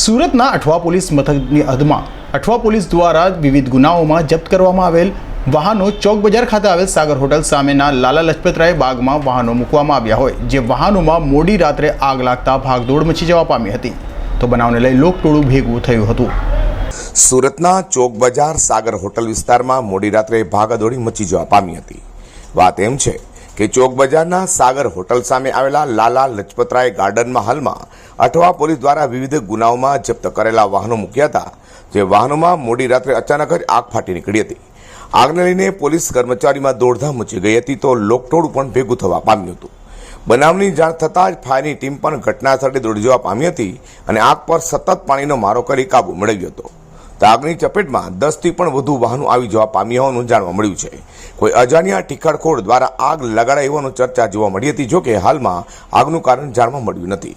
સુરતના અઠવા પોલીસ મથકની હદમાં અઠવા પોલીસ દ્વારા વિવિધ ગુનાઓમાં જપ્ત કરવામાં આવેલ વાહનો ચોક બજાર ખાતે આવેલ સાગર હોટલ સામેના લાલા લજપતરાય બાગમાં વાહનો મૂકવામાં આવ્યા હોય, જે વાહનોમાં મોડી રાત્રે આગ લાગતા ભાગદોડ મચી જવા પામી હતી. તો બનાવને લઈ લોકટોળું ભેગું થયું હતું. સુરતના ચોક બજાર સાગર હોટલ વિસ્તારમાં મોડી રાત્રે ભાગદોડી મચી જવા પામી હતી. વાત એમ છે કે ચોક બજારના સાગર હોટલ સામે આવેલા લાલા લજપતરાય ગાર્ડનમાં હાલમાં અઠવા પોલીસ દ્વારા વિવિધ ગુનાઓમાં જપ્ત કરેલા વાહનો મૂક્યા હતા, જે વાહનોમાં મોડી રાત્રે અચાનક જ આગ ફાટી નીકળી હતી. આગને લઈને પોલીસ કર્મચારીમાં દોડધામ મચી ગઈ હતી તો લોકટોળું પણ ભેગું થવા પામ્યું હતું. બનાવની જાણ થતાં જ ફાયરની ટીમ પણ ઘટના સ્થળે દોડી જવા પામી હતી અને આગ પર સતત પાણીનો મારો કરી કાબુ મેળવ્યો હતો. તો આગની ચપેટમાં દસથી પણ વધુ વાહનો આવી જવા પામ્યા હોવાનું જાણવા મળ્યું છે. કોઈ અજાણ્યા ટીખડખોડ દ્વારા આગ લગાડાઈ હોવાનું ચર્ચા જોવા મળી હતી જોકે હાલમાં આગનું કારણ જાણવા મળ્યું નથી.